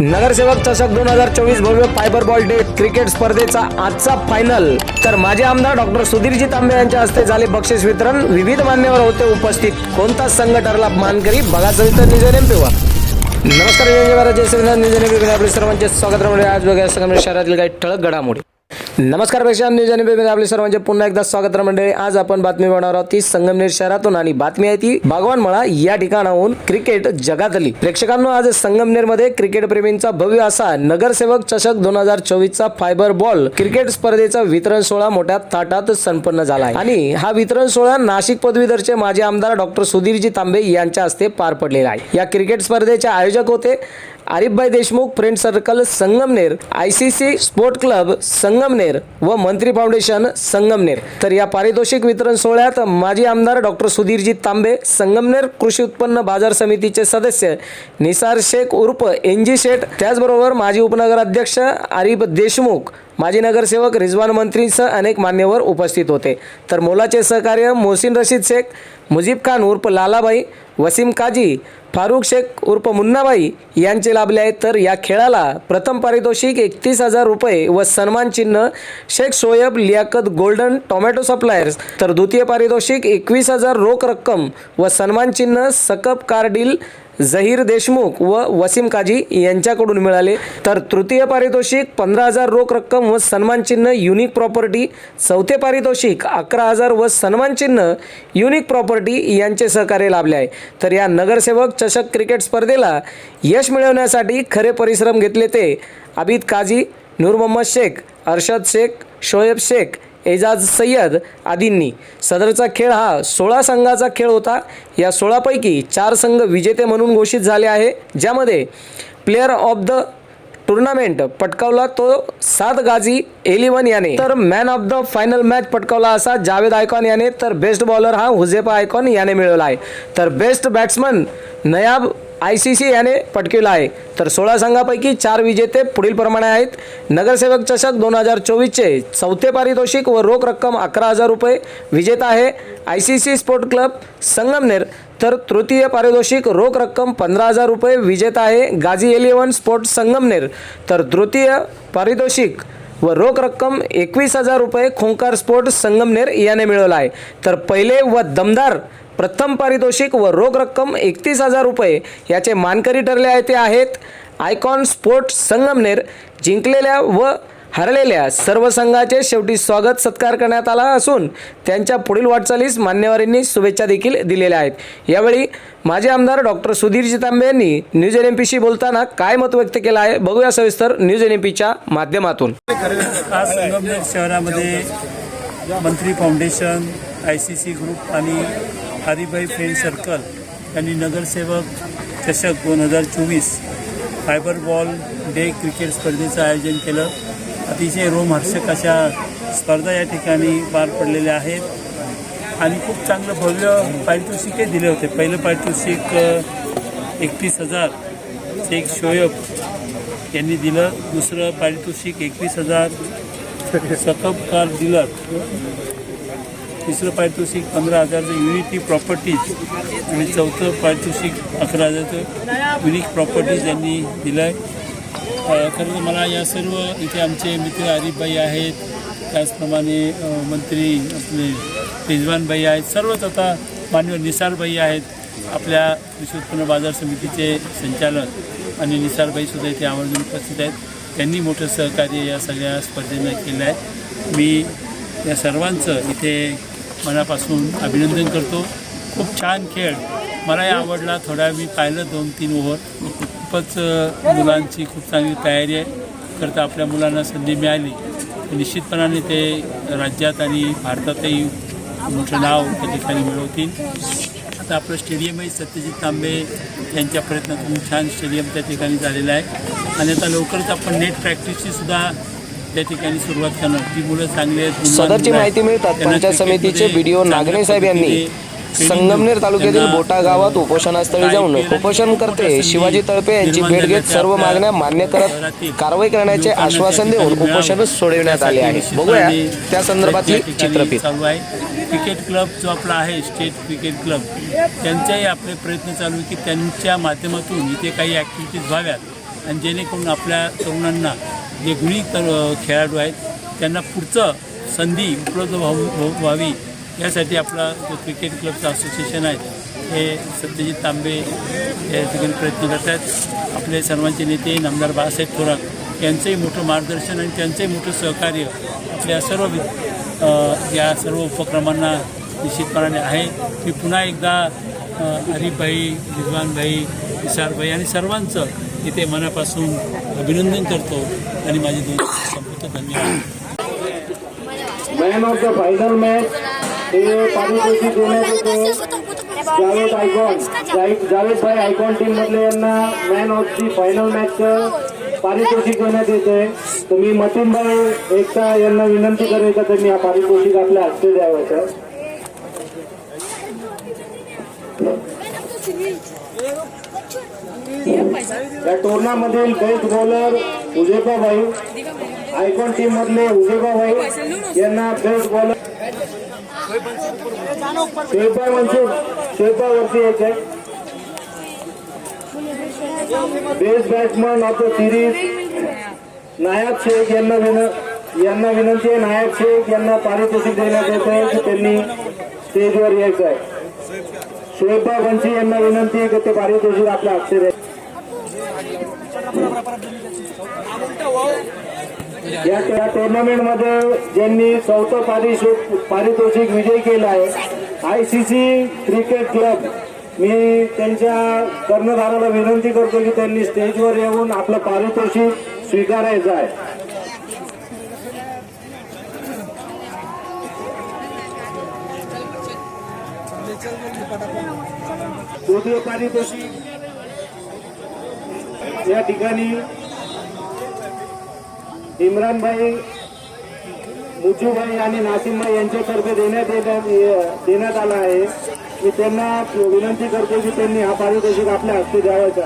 नगरसेवक चषक दोन हजार चोवीस भव्य फायबर बॉल डे क्रिकेट स्पर्धेचा आजचा फायनल तर माजी आमदार डॉक्टर सुधीरजी तांबे यांच्या हस्ते झाले बक्षीस वितरण. विविध मान्यवर होते उपस्थित. कोणता संघ ठरला मानकरी? बघा सविस्तर निजन पेवा नमस्कार जय जवाहर जय श्रीनाथ. निजन एम आपले सर्वांचे स्वागत. राहणार आज बघा संगमेश्वर शहरातील काही ठळक घडामोडी. नमस्कार प्रेक्षक निजन एम आपले सर्वांचे पुन्हा एकदा स्वागत मंडळी. आज आपण बातमी बनवणार आहोत ती संगमनेर शहरातून आणि बातमी आहे ती भगवान मळा या ठिकाणाहून क्रिकेट जगातली. प्रेक्षकांनो आज संगमनेरमध्ये क्रिकेट प्रेमींचा भव्य असा नगरसेवक चषक दोन हजार चोवीस चा फायबर बॉल क्रिकेट स्पर्धेचा वितरण सोहळा मोठ्या थाटात संपन्न झाला आहे. आणि हा वितरण सोहळा नाशिक पदवीधरचे माजी आमदार डॉक्टर सुधीरजी तांबे यांच्या हस्ते पार पडलेला आहे. या क्रिकेट स्पर्धेचे आयोजक होते आरिफभाई Deshmukh friend circle Sangamner I C C sport club Sangamner व मंत्री फाउंडेशन संगमनेर. तर या पारितोषिक वितरण सोहळ्यात माजी आमदार डॉक्टर सुधीरजी तांबे संगमनेर कृषी उत्पन्न बाजार समितीचे सदस्य निसार शेख उर्फ एनजी शेठ त्याचबरोबर माजी उपनगर अध्यक्ष आरिफ देशमुख माजी नगरसेवक रिजवान मंत्रीसह अनेक मान्यवर उपस्थित होते. तर मोलाचे सहकार्य मोहसिन रशीद शेख मुजीब खान उर्फ लालाबाई वसीम काजी फारुख शेख उर्फ मुन्नाबाई यांचे लाभले आहेत. तर या खेळाला प्रथम पारितोषिक एकतीस हजार रुपये व सन्मान चिन्ह Shaikh Shoaib Liyaqat golden tomato suppliers. तर द्वितीय पारितोषिक एकवीस हजार रोख रक्कम व सन्मान चिन्ह सकप कार्डील झहीर देशमुख व वसीम काजी यांच्याकडून मिळाले. तर तृतीय पारितोषिक पंधरा हजार रोख रक्कम व सन्मान चिन्ह युनिक प्रॉपर्टी चौथे पारितोषिक अकरा हजार व सन्मान चिन्ह युनिक प्रॉपर्टी यांचे सहकार्य लाभले आहे. तर या नगरसेवक चषक क्रिकेट स्पर्धेला यश मिळवण्यासाठी खरे परिश्रम घेतले ते आबिद काजी नूर मोहम्मद शेख अर्शद शेख शोएब शेख एजाज सय्यद आदींनी. सदरचा खेळ हा सोळा संघाचा खेळ होता. या सोळापैकी चार संघ विजेते म्हणून घोषित झाले आहे ज्यामध्ये प्लेअर ऑफ द टुर्नामेंट पटकावला तो सात गाजी एलिवन याने. तर man of the final match पटकावला असा जावेद आयकॉन याने. तर बेस्ट बॉलर हा हुजेपा आयकॉन याने मिळवला आहे. तर best batsman Nayab I C C याने पटकिवला आहे. तर सोळा संघापैकी चार विजेते पुढील प्रमाणे आहेत. नगरसेवक चषक दोन हजार चोवीसचे चौथे पारितोषिक व रोख रक्कम अकरा हजार रुपये विजेता आहे. I C C sport club Sangamner तर तृतीय पारितोषिक रोख रक्कम पंधरा हजार रुपये विजेता आहे. गाझी एलिव्हन स्पोर्ट संगमनेर तर तृतीय पारितोषिक व रोख रक्कम एकवीस हजार रुपये खोंकार स्पोर्ट संगमनेर याने मिळवला आहे. तर पहिले व दमदार प्रथम पारितोषिक व रोख रक्कम एकतीस हजार रुपये याचे मानकरी ठरले आहे ते आहेत आयकॉन स्पोर्ट संगमनेर जिंकलेल्या व हरलेल्या सर्व संघाचे शेवटी स्वागत सत्कार करण्यात आला असून त्यांच्या पुढील वाटचालीस मान्यवरांनी शुभेच्छा देखील दिलेल्या आहेत. यावेळी माजी आमदार डॉक्टर सुधीर जितांबे यांनी न्यूज एन एम पीशी बोलताना काय मत व्यक्त केलं आहे बघूया सविस्तर न्यूज एन एम पीच्या माध्यमातून. आज संगमनेर शहरामध्ये Mantri foundation I C C group आणि हरिभाई फ्रेंड सर्कल यांनी नगरसेवक चषक दोन हजार चोवीस फायबर बॉल डे क्रिकेट स्पर्धेचं आयोजन केलं. अतिशय रोमहर्षक अशा स्पर्धा या ठिकाणी पार पडलेल्या आहेत. आणि खूप चांगलं भव्य पारितोषिकही दिले होते. पहिलं पारितोषिक एकतीस हजार शेख शोएब यांनी दिलं. दुसरं पारितोषिक एकवीस हजार सकप कार दिलं तिसरं पारितोषिक पंधरा हजारचं युनिटी प्रॉपर्टीज आणि चौथं पारितोषिक अकरा हजारचं युनिक प्रॉपर्टीज यांनी दिलं आहे खरं तर मला या सर्व इथे आमचे मित्र आरिफबाई आहेत. त्याचप्रमाणे मंत्री आपले रिजवानबाई आहेत. सर्वच आता मान्य निसारबाई आहेत. आपल्या कृषी उत्पन्न बाजार समितीचे संचालक आणि निसारबाईसुद्धा इथे आवर्जून उपस्थित आहेत. त्यांनी मोठं सहकार्य या सगळ्या स्पर्धेनं केलं आहे. मी या सर्वांचं इथे मनापासून अभिनंदन करतो. खूप छान खेळ. मलाही आवडला. थोडा मी पाहिलं दोन तीन ओव्हर. खूपच मुलांची खूप चांगली तयारी आहे. खरं तर आपल्या मुलांना संधी मिळाली. निश्चितपणाने ते राज्यात आणि भारतातही मोठं नाव त्या ठिकाणी मिळवतील. आता आपलं स्टेडियमही सत्यजित तांबे यांच्या प्रयत्नातून छान स्टेडियम त्या ठिकाणी झालेलं आहे. आणि आता लवकरच आपण नेट प्रॅक्टिसची सुद्धा त्या ठिकाणी सुरुवात करणार. ती मुलं चांगली आहेत सदरची. माहिती मिळतात. त्यांना पंचायत समितीचे व्हिडिओ नागणे साहेब यांनी. संगमनेर तालुक्यातील बोटा गावात उपोषणास्थळी जाऊन उपोषण करते. शिवाजी तळपे यांची भेट घेत सर्व मागण्या मान्य करत कारवाई करण्याचे आश्वासन देऊन उपोषण सोडविण्यात आले आहे. बघूया त्या संदर्भातली चित्रफित. क्रिकेट क्लब जो आपला आहे स्टेट क्रिकेट क्लब त्यांचाही आपले प्रयत्न चालू आहे की त्यांच्या माध्यमातून इथे काही ॲक्टिव्हिटीज व्हाव्यात आणि जेणेकरून आपल्या तरुणांना जे गुणी खेळाडू आहेत त्यांना पुढचं संधी उपलब्ध व्हावी यासाठी आपला जो क्रिकेट क्लबचं असोसिएशन आहे हे सत्यजित तांबे या ठिकाणी प्रयत्न करत आहेत आपले सर्वांचे नेते नामदार बाळासाहेब थोरात यांचंही मोठं मार्गदर्शन आणि त्यांचंही मोठं सहकार्य आपल्या सर्व या सर्व उपक्रमांना निश्चितपणाने आहे. मी पुन्हा एकदा हरीफभाई हरिभाई विद्वानभाई आणि सर्वांचं इथे मनापासून अभिनंदन करतो आणि माझे दोन संपूर्ण धन्यवाद. Man of the final match पारितोषिक देण्यात येते जावेद आयकॉन जावेद जावेदभाई आयकॉन टीम मधले यांना man of the final match पारितोषिक देण्यात येते. तर मी मतीनभाई एकता यांना विनंती करेल का त्यांनी हा पारितोषिक आपल्या हस्ते द्यावं सर या टोर्नामधील बेस्ट बॉलर उजेबाबाई आयकॉन टीम मधले उजेबाबाई यांना बेस्ट बॉलर शेफबाई मनसूर शेफबाई वरती एक आहे. Best batsman of the series Nayab Shaikh यांना विन यांना विनंती आहे नायब शेख यांना पारितोषिक देण्यात येत आहे की त्यांनी स्टेजवर यायचं आहे. शोएबा वंशी यांना विनंती आहे की ते पारितोषिक आपल्या अक्षर आहे. या या टुर्नामेंटमध्ये ज्यांनी चौथं पारितोषिक पारितोषिक विजय केला आहे I C C cricket club मी त्यांच्या कर्णधाराला विनंती करतो की त्यांनी स्टेजवर येऊन आपलं पारितोषिक स्वीकारायचं आहे. द्वितीय पारितोषिक या ठिकाणी इम्रानभाई मुचूभाई आणि नासिमभाई यांच्यातर्फे देण्यात येण्यात देण्यात आला आहे. मी त्यांना विनंती करतो की त्यांनी हा पारितोषिक आपल्या हस्ते द्यावायचा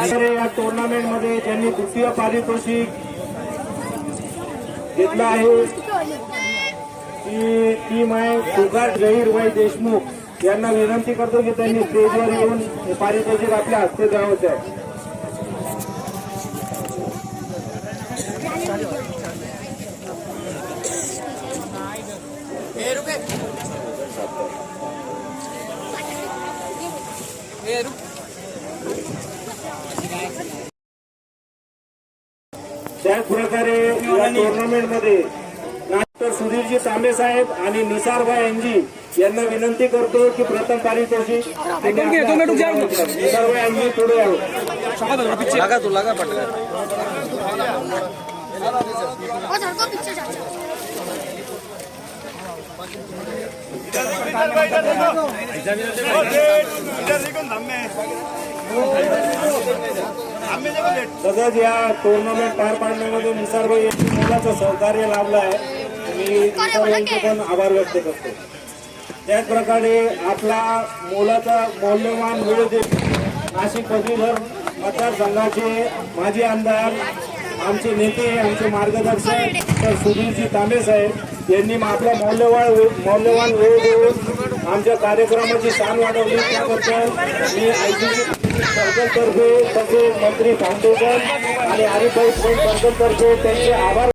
आहे. या टुर्नामेंटमध्ये त्यांनी द्वितीय पारितोषिक घेतलं आहे. ती टीम आहे सुगार जहीरभाई देशमुख यांना विनंती करतो की त्यांनी स्टेजवर येऊन हे पारितोषिक आपल्या हस्ते द्यावंच आहे. त्याच प्रकारे या टुर्नामेंटमध्ये डॉक्टर सुधीरजी तांबे साहेब आणि निसारभाई यांजी यांना विनंती करतो की प्रथम पारितोषिक. निसारभाई यांजी पुढे यावं तसंच या टुर्नामेंट पार पाडण्यामध्ये निसारभाई यांनी मोलाचं सहकार्य लाभलं आहे मी निसारबाईंचे पण आभार व्यक्त करतो. त्याचप्रकारे आपला मोलाचा मौल्यवान वेळ दे नाशिक पदवीधर मतदारसंघाचे माजी आमदार आमचे नेते आमचे मार्गदर्शक तर सुधीरजी तांबे साहेब यांनी आपला मौल्यवान मौल्यवान वेळ देऊन आमच्या कार्यक्रमाची स्थान वाढवली. त्याबद्दल मी आय सर्कलतर्फे तसेच मंत्री फाउंडेशन आणि हरिभाई फ्रेंड सर्कलतर्फे त्यांचे आभार